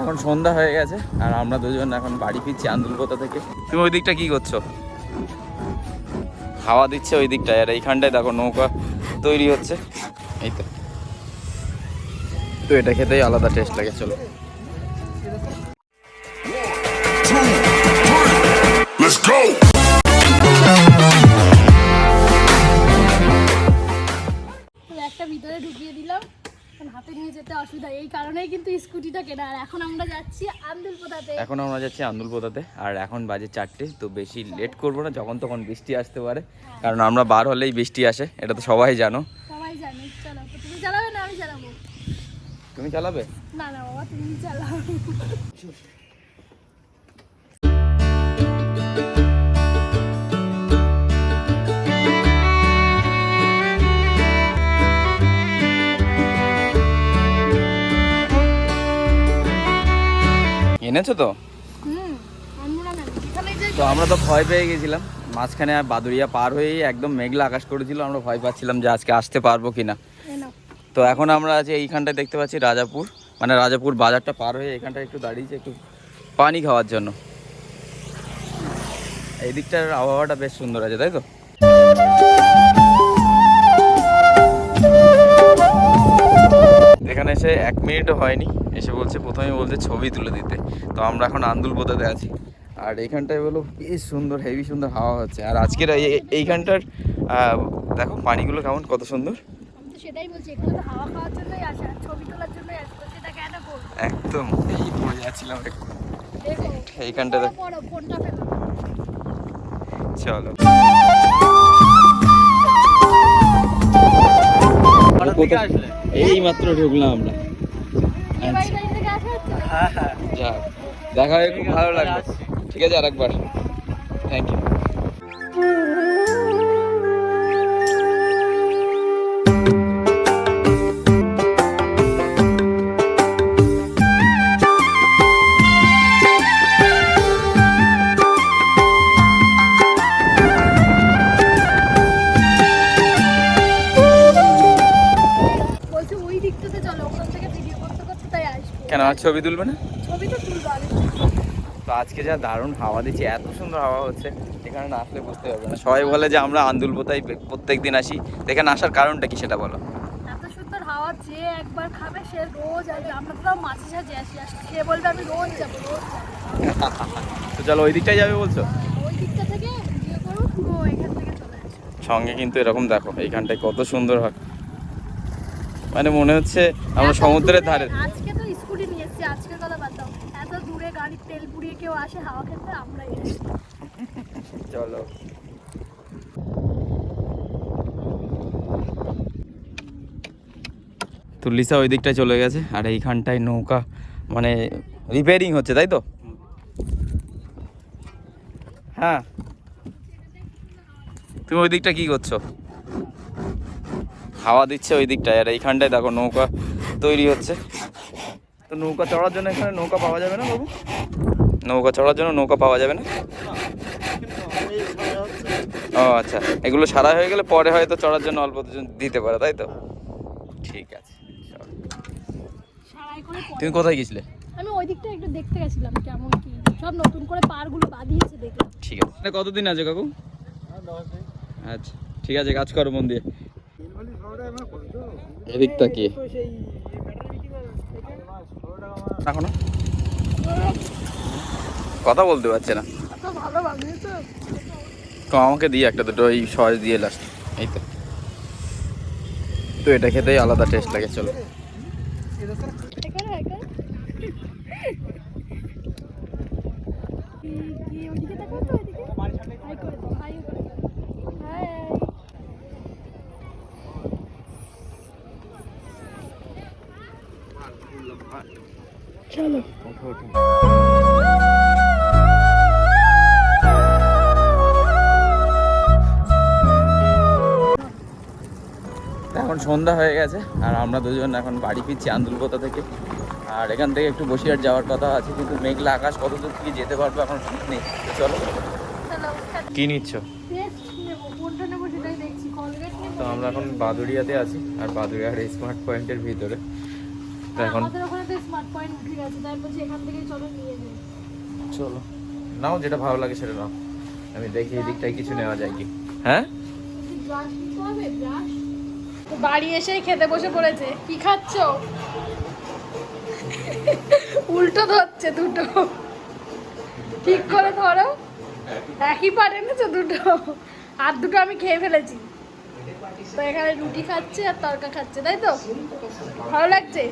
এখন সন্ধ্যা হয়ে গেছে আর আমরা দুজন এখন বাড়ি ফিরছি আন্দুলকোতা থেকে। তুমি ওই দিকটা কি করছ? হাওয়া দিচ্ছে ওই দিকটায় আর এইখানটায় দেখো নৌকা তৈরি হচ্ছে। এই তো। তো এটা খেতেই আলাদা টেস্ট লাগে চলো। Let's go. অসুবিধা এই কারণেই কিন্তু স্কুটিটা কেনা। আর এখন আমরা যাচ্ছি আন্দুল পোতাতে এখন আমরা যাচ্ছি আন্দুলপোতাতে আর এখন বাজে চারটে তো বেশি লেট করব না যখন তখন বৃষ্টি আসতে পারে। কারণ আমরা বার হলেই বৃষ্টি আসে এটা তো সবাই জানো। সবাই জানে চলো তুমি চালাবে না আমি চালাবো? তুমি চালাবে? না না বাবা তুমি চালাও। এনেছো তো? তো আমরা তো ভয় পেয়ে গেছিলাম। মাঝখানে আর বাদুরিয়া পার হয়েই একদম মেঘলা আকাশ করেছিল। আমরা ভয় পাচ্ছিলাম যে আজকে আসতে পারব কিনা। তো এখন আমরা আছি এইখানটায় দেখতে পাচ্ছি রাজাপুর। মানে রাজাপুর বাজারটা পার হয়ে এখানটায় একটু দাঁড়িয়েছি একটু পানি খাওয়ার জন্য। এই দিকটার আবহাওয়াটা বেশ সুন্দর আছে তাই তো? এখানে এসে এক মিনিটও হয়নি। এসে বলছে প্রথমে বলছে ছবি তুলে দিতে। তো আমরা এখন আন্দুল বোতাতে আছি। আর এইখানটায় বলো বেশ সুন্দর হেভি সুন্দর হাওয়া হচ্ছে। আর আজকের এই- এই- এইখানটার দেখো পানিগুলো কেমন কত সুন্দর। আমি সেটাই বলছি এখানে তো হাওয়া খাওয়ার জন্যই আসে ছবি তোলার জন্যই আসে সেটা কেন করব? একদম এই পড়ে যাচ্ছিলাম একটু। দেখো এইখানটা ফোনটা ফেলো। চলো। এই মাত্র ঢুকলাম আমরা। আসা যাক দেখা হয়ে খুব ভালো লাগল। ঠিক আছে আর একবার থ্যাংক ইউ ছবি তুলবে না? ছবি তো তুলবো আগে তো আজকে যা দারুণ হাওয়া দিচ্ছে এত সুন্দর হাওয়া হচ্ছে এখানে না আসলে বুঝতে পারবে না। সবাই বলে যে আমরা আন্দুলপোতায় প্রত্যেক দিন আসি এখানে আসার কারণটা কি সেটা বলো? হাওয়া যে একবার খাবে সে রোজ আসবে। আমরা তো তাও মাঝে আসি আসি সে বলবে আমি রোজ যাব রোজ তো চলো ওই দিকটাই যাবে বলছো? ওই দিকটা থেকে ভিডিও করো পুরো এখান থেকে চলে আসবে। সঙ্গে কিন্তু এরকম দেখো এইখানটায় কত সুন্দর হয়। মানে মনে হচ্ছে আমরা সমুদ্রের ধারে আজকে তো স্কুটি নিয়ে এসেছি আজকে কথা বাদ দাও। এত দূরে গাড়ির তেল পুড়িয়ে কেউ আসে হাওয়া খেতে আমরাই চলো। তো লিসা ওই দিকটায় চলে গেছে আর এইখানটায় নৌকা মানে রিপেয়ারিং হচ্ছে তাই তো? হ্যাঁ। তুমি ওই দিকটা কি করছ? হাওয়া দিচ্ছে ওই দিকটায় আর এইখানটায় দেখো নৌকা তৈরি হচ্ছে। তো নৌকা চড়ার জন্য এখানে নৌকা পাওয়া যাবে না বাবু? নৌকা চড়ার জন্য নৌকা পাওয়া যাবে না? ও আচ্ছা। এগুলো সারা হয়ে গেলে পরে হয়তো চড়ার জন্য অল্প দুজন দিতে পারে তাই তো? ঠিক আছে। তুমি কোথায় গেছিলে? আমি ওই দিকটা একটু দেখতে গেছিলাম কেমন কি। সব নতুন করে পারগুলো বাঁধিয়েছে দেখলাম। ঠিক আছে। কতদিন আছে কাকু? আচ্ছা ঠিক আছে কাজ করো মন দিয়ে। এদিকটা কি? এখনও কথা বলতে পারছে না। তো আমাকে দিয়ে একটা দুটো ওই সস দিয়ে লাস্ট এই তো। তো এটা খেতেই আলাদা টেস্ট লাগে, চলো। এখন সন্ধ্যা হয়ে গেছে, আর আমরা দুজন এখন বাড়ি ফিরছি আন্দুলকোতা থেকে। আর এখান থেকে একটু বসিরহাট যাওয়ার কথা আছে, কিন্তু মেঘলা আকাশ কত দূর থেকে যেতে পারব এখন ঠিক নেই। চলো। কি নিচ্ছ? তো আমরা এখন বাদুড়িয়াতে আছি, আর বাদুড়িয়ার স্মার্ট পয়েন্টের ভিতরে। তো এখন আমাদের ওখানে তো স্মার্ট পয়েন্ট উঠে গেছে তাই বলছি এখান থেকে চলো নিয়ে যাই। চলো। নাও যেটা ভালো লাগে সেটা নাও। আমি দেখি এই দিকটায় কিছু নেওয়া যায় কি। হ্যাঁ? বাড়ি এসেই খেতে বসে পড়েছে। কি খাচ্ছ? উল্টো ধরছে দুটো। ঠিক করে ধরো। একই পাট এনেছো দুটো। আর দুটো আমি খেয়ে ফেলেছি। তো এখানে রুটি খাচ্ছে আর তরকা খাচ্ছে তাই তো? ভালো লাগছে?